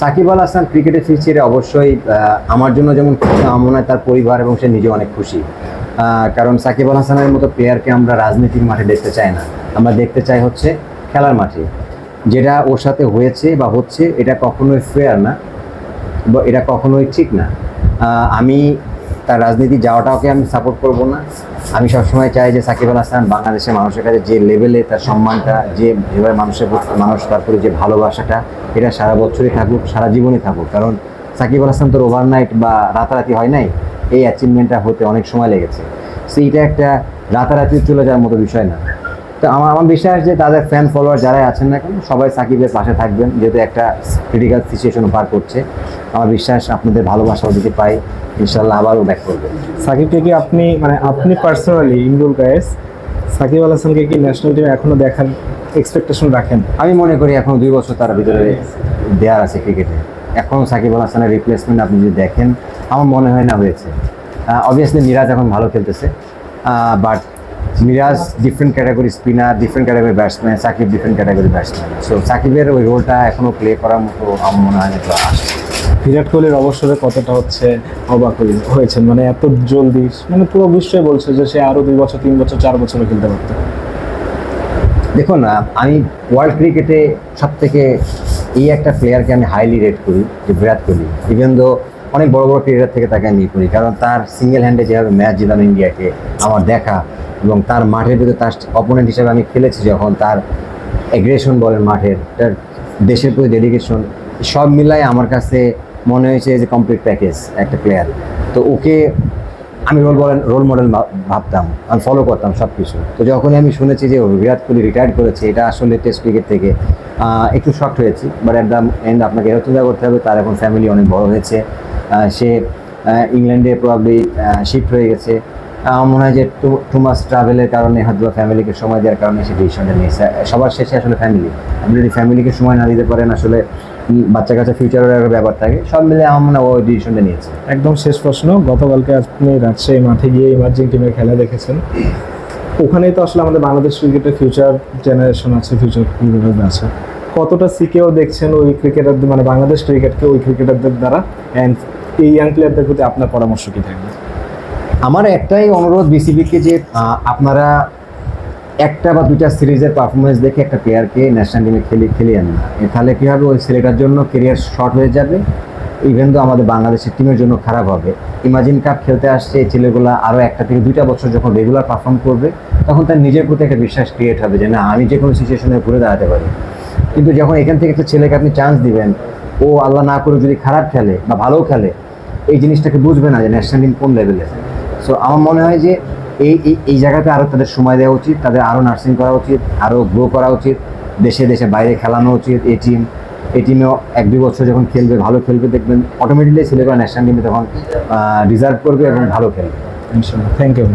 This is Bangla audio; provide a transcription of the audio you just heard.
সাকিব আল হাসান ক্রিকেটের ফিউচারে অবশ্যই আমার জন্য যেমন মনে হয় তার পরিবার এবং সে নিজে অনেক খুশি। কারণ সাকিব আল হাসানের মতো প্লেয়ারকে আমরা রাজনীতির মাঠে দেখতে চাই না। আমরা দেখতে চাই হচ্ছে খেলার মাঠে। যেটা ওর সাথে হয়েছে বা হচ্ছে, এটা কখনোই ফেয়ার না বা এটা কখনোই ঠিক না। আমি তার রাজনীতি যাওয়াটাকে আমি সাপোর্ট করব না। আমি সবসময় চাই যে সাকিব আল হাসান বাংলাদেশের মানুষের কাছে যে লেভেলে তার সম্মানটা, যে যেভাবে মানুষের মানুষ তারপরে যে ভালোবাসাটা, এটা সারা বছরই থাকুক, সারা জীবনে থাকুক। কারণ সাকিব আল হাসান তোর ওভারনাইট বা রাতারাতি হয় নাই? এই অ্যাচিভমেন্টটা হতে অনেক সময় লেগেছে। সো এটা একটা রাতারাতি চলে যাওয়ার মতো বিষয় না। তো আমার আমার বিশ্বাস যে তাদের ফ্যান ফলোয়ার যারাই আছেন না কেন সবাই সাকিবের পাশে থাকবেন যেহেতু একটা ক্রিটিক্যাল সিচুয়েশন পার করছে। আমার বিশ্বাস আপনাদের ভালোবাসা ওদিকে পাই ইনশাল্লাহ আবারও ব্যাক করবে। সাকিবকে কি আপনি মানে আপনি পার্সোনালি ইমরুল গায়েস সাকিব আল হাসানকে কি ন্যাশনাল টিমে এখনও দেখার এক্সপেকটেশন রাখেন? আমি মনে করি এখন দুই বছর তার ভিতরে দেয়ার আছে ক্রিকেটে এখন সাকিব আল হাসানের রিপ্লেসমেন্ট আপনি যদি দেখেন আমার মনে হয় না হয়েছে। অবভিয়াসলি মিরাজ এখন ভালো খেলতেছে but Miraz different category spinner different category batsman Shakib different category batsman so সাকিবের ওই রোলটা এখনও প্লে করার মতো আমার মনে হয় আসছে বিরাট কোহলির অবসরে কতটা হচ্ছে অবাক হয়ে- হয়েছেন? মানে এত জলদি মানে পুরো বিশ্বই বলছে যে সে আরও দুই বছর তিন বছর চার বছরও খেলতে পারতো। দেখুন আমি ওয়ার্ল্ড ক্রিকেটে সব থেকে এই একটা প্লেয়ারকে আমি হাইলি রেট করি যে বিরাট কোহলি। ইভেন দো অনেক বড় বড় ক্রিকেটার থেকে তাকে আমি ই করি কারণ তার সিঙ্গেল হ্যান্ডে যেভাবে ম্যাচ জেতানো ইন্ডিয়াকে আমার দেখা এবং তার মাঠের ভিতরে তার অপোনেন্ট হিসেবে আমি খেলেছি যখন তার এগ্রেশন বলেন মাঠের, তার দেশের প্রতি ডেডিকেশন সব মিলাই আমার কাছে মনে হয়েছে যে কমপ্লিট প্যাকেজ একটা প্লেয়ার তো ওকে আমি রোল বলেন রোল মডেল ভাবতাম, আমি ফলো করতাম সব কিছু তো যখনই আমি শুনেছি যে বিরাট কোহলি রিটায়ার করেছে, এটা আসলে টেস্ট ক্রিকেট থেকে একটু শক্ট হয়েছি। বাট অ্যাট দ্য এন্ড আপনাকে এরকম চিন্তা করতে হবে, তার এখন ফ্যামিলি অনেক বড় হয়েছে। সে ইংল্যান্ডে প্রবাবলি শিফট হয়ে গেছে। আমার মনে হয় যে টু টু মাস ট্রাভেলের কারণে হয়তো ফ্যামিলিকে সময় দেওয়ার কারণে সে ডিসিশনটা নিয়েছে। সবার শেষে আসলে ফ্যামিলি আপনি যদি ফ্যামিলিকে সময় না দিতে পারেন, আসলে বাচ্চা কাচ্চা ফিউচারের একটা ব্যাপার থাকে। সব মিলে আমার মনে হয় ওই ডিসিশনটা নিয়েছে। একদম শেষ প্রশ্ন। গতকালকে আপনি রাজশাহী মাঠে গিয়ে ইমার্জিং টিমের খেলা দেখেছেন। ওখানেই তো আসলে আমাদের বাংলাদেশ ক্রিকেটের ফিউচার জেনারেশন আছে ফিউচার ক্রিকেটার আছে। কতটা সিকেও দেখছেন ওই ক্রিকেটারদের মানে বাংলাদেশ ক্রিকেটকে ওই ক্রিকেটারদের দ্বারা? অ্যান্ড এই ইয়াং প্লেয়ারদের প্রতি আপনার পরামর্শ কি থাকবে? আমার একটাই অনুরোধ বিসিবিকে যে আপনারা একটা বা দুইটা সিরিজের পারফরমেন্স দেখে একটা প্লেয়ারকে ন্যাশনাল টিমে খেলে, খেলিয়ে না তাহলে কী হবে? ওই ছেলেটার জন্য কেরিয়ার শর্ট হয়ে যাবে। ইভেন তো আমাদের বাংলাদেশের টিমের জন্য খারাপ হবে। ইমাজিন কাপ খেলতে আসছে, এই ছেলেগুলো আরও একটা থেকে দুইটা বছর যখন রেগুলার পারফর্ম করবে, তখন তার নিজের প্রতি একটা বিশ্বাস ক্রিয়েট হবে যে, না, আমি যে কোনো সিচুয়েশনে ঘুরে দাঁড়াতে পারি। কিন্তু যখন এখান থেকে একটা ছেলেকে আপনি চান্স দিবেন, ও আল্লাহ না করে যদি খারাপ খেলে বা ভালোও খেলে, এই জিনিসটাকে বুঝবে না যে ন্যাশনাল টিম কোন লেভেলে সো আমার মনে হয় যে এই এই- এই জায়গাতে আরও তাদের সময় দেওয়া উচিত তাদের আরও নার্সিং করা উচিত আরও গ্রো করা উচিত দেশে দেশে বাইরে খেলানো উচিত এই টিম এই টিমেও এক দুই বছর যখন খেলবে ভালো খেলবে দেখবেন অটোমেটিকলি ছেলেরা ন্যাশনাল টিমে তখন ডিজার্ভ করবে এবং ভালো খেলবে। ইনশাল্লাহ। Thank you.